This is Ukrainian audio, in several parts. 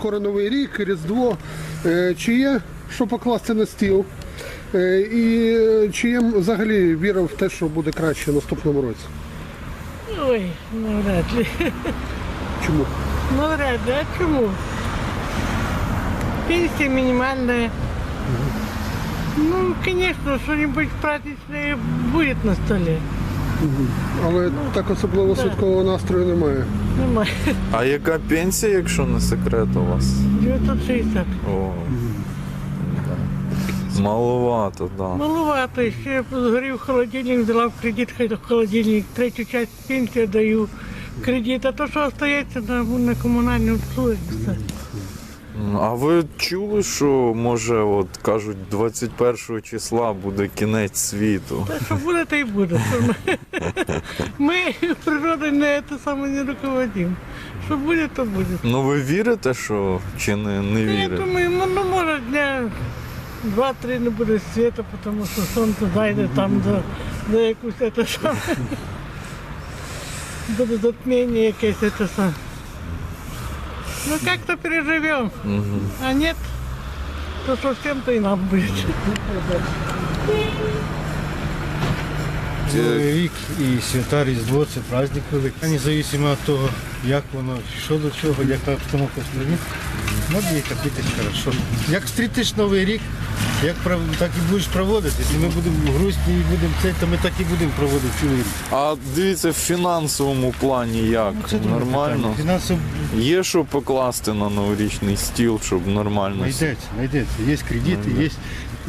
скоро Новий рік, Різдво. Е, Чи є що покласти на стіл? Е, І чи є взагалі віра в те, що буде краще в наступному році? Ой, ну вряд ли. Чому? Ну вряд ли. А чему? Пенсия минимальная. Ну, конечно, что-нибудь праздничное будет на столе. Але так особливо святкового настрою немає. Нормально. А яка пенсія, якщо не секрет у вас? 960. О, да. Маловато, да. Маловато. Ще згорів холодильник, взяла в кредит хай в холодильник. Третю часть пенсії даю в кредит. А то, що остається на, на комунальні услуги, кстати. А ви чули, що може, от кажуть, 21 числа буде кінець світу? Та що буде, то й буде. Ми, ми природою не, те саме не руководимо. Що буде, то буде. Ну ви вірите, що чи не, не Ну, Я думаю, ну, ну може дня два-три не буде світу, тому що сонце зайде там за, за якусь це саме. Буде затміння якесь це саме. Ну как-то переживем. А нет, то совсем-то и нам будет. Рік і свята Різдво це праздник великий. Независимо від того, як воно, що до чого, яка обстановка в країні, треба їх хорошо. Як зустрітиш Новий рік, як пров- так і будеш проводити. Якщо ми будемо грустні і будемо це, то ми так і будемо проводити цілий рік. А дивіться, в фінансовому плані як? Це друге Нормально? питання. Фінансово Є що покласти на новорічний стіл, щоб нормально. все? знайдеться, знайдеться. Є кредити, є.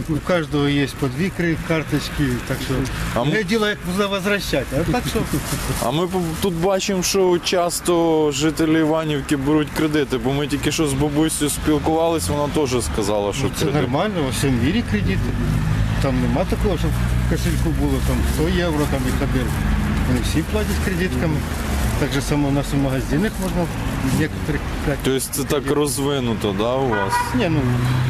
У кожного є по дві кри- карточки, так що А ми- а діло, як можна возвращати. А так що А ми по- тут бачимо, що часто жителі Іванівки беруть кредити, бо ми тільки що з бабусею спілкувалися, вона теж сказала, що Ну, це кредит. нормально, во всьому мірі кредити. Там нема такого, щоб в кошельку було там 100 євро там і ходили. Вони всі платять кредитками. Так же само у нас у магазинах можна в некоторих купляти. Тобто це так розвинуто, да, у вас? Ні, ну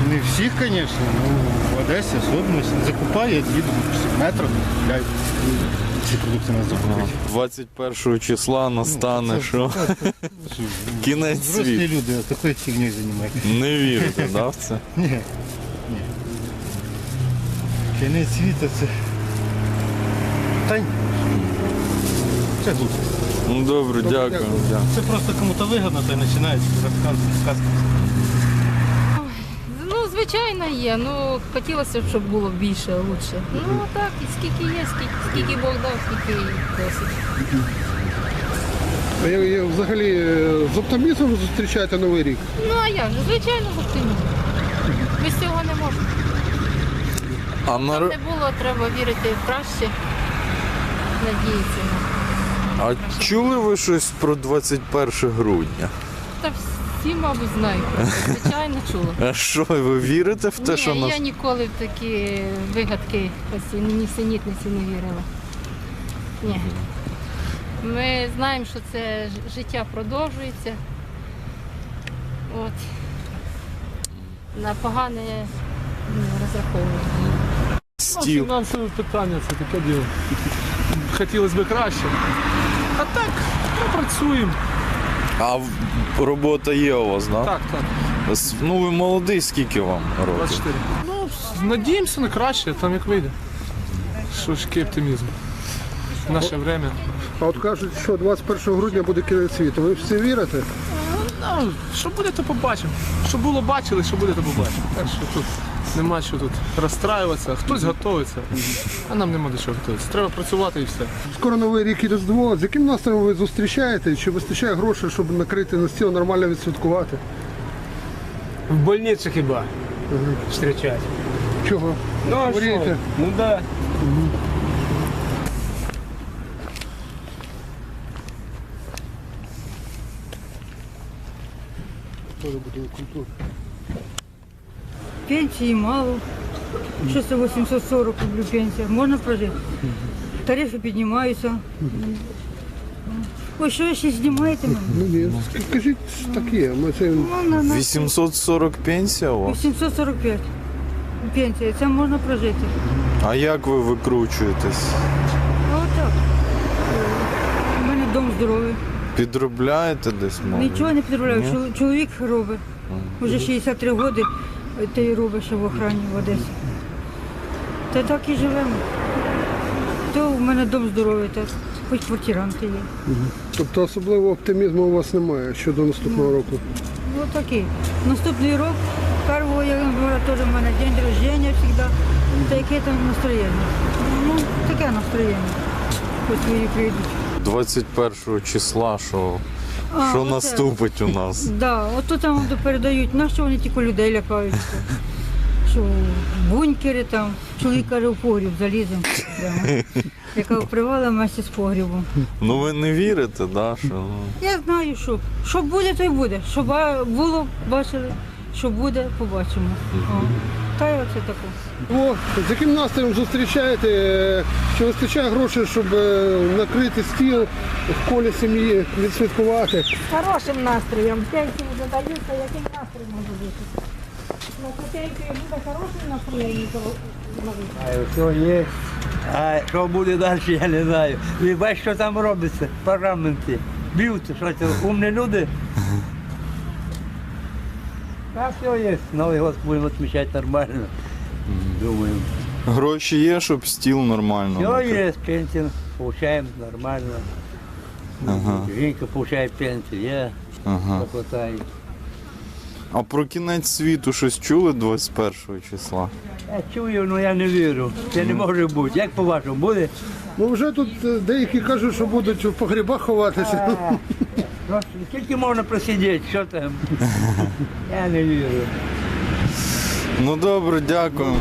не всіх, звісно, ну в Одесі особливо закупаю, їду в метро, купляю. Ці продукти нас закупити. 21 числа настане, це- що кінець Взрослі світу. люди такою фігнею займаються. Не вірите, да, в це? Ні. Світу це. Та ні. Це глупо. Ну добре, дякую. дякую. Це просто кому-то вигодно, то й починають розказувати сказки. Ну, звичайно, є. Ну, хотілося б, щоб було більше, лучше. Ну, так, і скільки є, скільки, скільки Бог дав, скільки і досить. А я- я Взагалі е, з оптимізмом зустрічаєте Новий рік. Ну, а як же, звичайно, з оптимізмом. Без цього не можна. А на... Не було, треба вірити в краще, надіятися. на. А чули ви щось про 21 грудня? Та всі, мабуть, знають. про це. Звичайно, чула. А що, ви вірите в те, Ні, що нас. я ніколи в такі вигадки ось ні синітниці не вірила. Ні. Ми знаємо, що це ж- життя продовжується. От. На погане не розраховуємо. Стіл. Фінансове питання це таке діло. Хотілося б краще. А так, ми працюємо. А в- робота є у вас, да? Так, так, С- Ну ви молодий, скільки вам років? 24. Ну, с- надіємося на краще, там як вийде. Що ж який оптимізм. Наше время. А от кажуть, що 21 грудня буде кінець світу. Ви всі вірите? Ну, що буде, то побачимо. Що було, бачили, що буде, то побачимо. Так що тут нема що тут розстраюватися. Хтось готується, а нам нема до чого готуватися. Треба працювати і все. Скоро Новий рік і Різдво. З яким настроєм ви зустрічаєте? Чи вистачає грошей, щоб накрити на стіл, нормально відсвяткувати? В больнице хіба встречать. Чого? Ну а що? Ну да. Пенсии мало. Сейчас 840 рублей пенсия. Можно прожить? Тарифы поднимаются. Ой, що ви ще знімаєте мене? Ну ні, скажіть таке. Ми це Ну, на, на 840 пенсія у вас? 845 пенсія, це можна прожити. А як ви викручуєтесь? А отак. У мене дом здоровий. Підробляєте десь може? Нічого не підробляю. Ні? Чол- Чоловік робить. Уже 63 роки ти робиш в охрані в Одесі. Та так і живемо. То в мене дом здоровий, так хоч квартиранти є. Тобто особливого оптимізму у вас немає щодо наступного року. Ну такий. Наступний рік, 1 января теж в мене день рождення завжди. Та яке там настроєння? Ну, таке настроєння. Хоч свої прийдуть. 21 числа, що, А, що оце. наступить у нас. Да, от тут там передають, на що вони тільки людей лякаються. Що бункери там, чоловік каже, в погріб заліземо. Прямо. Яка привала вместе з погрібом. Ну ви не вірите, да, що ну, Я знаю, що. Що буде, то й буде. Що ба- було, бачили, що буде, побачимо. О. Та й оце таке. О, з яким настроєм зустрічаєте? Е, Чи вистачає грошей, щоб е, накрити стіл в колі сім'ї, відсвяткувати? Хорошим настроєм. Пенсії вже даються, який настрій може бути? На копейки буде хороше настроєння, то Все є. А що буде далі, я не знаю. Ви бачите, що там робиться в парламенті. Б'ються, що це умні люди. А все є. Новий год будемо відмічати нормально. Думаю. гроші є, щоб стіл нормально. Все є, пенсію получаємо нормально. Ага, Жінка получає пенсію, є, ага. А про кінець світу щось чули 21 числа? Я чую, але я не вірю. Це не може бути. Як по-вашому буде? Ну вже тут е, деякі кажуть, що будуть в погрібах ховатися. Ну, Скільки можна просидіти, що там? Я не вірю. Ну добре, дякую.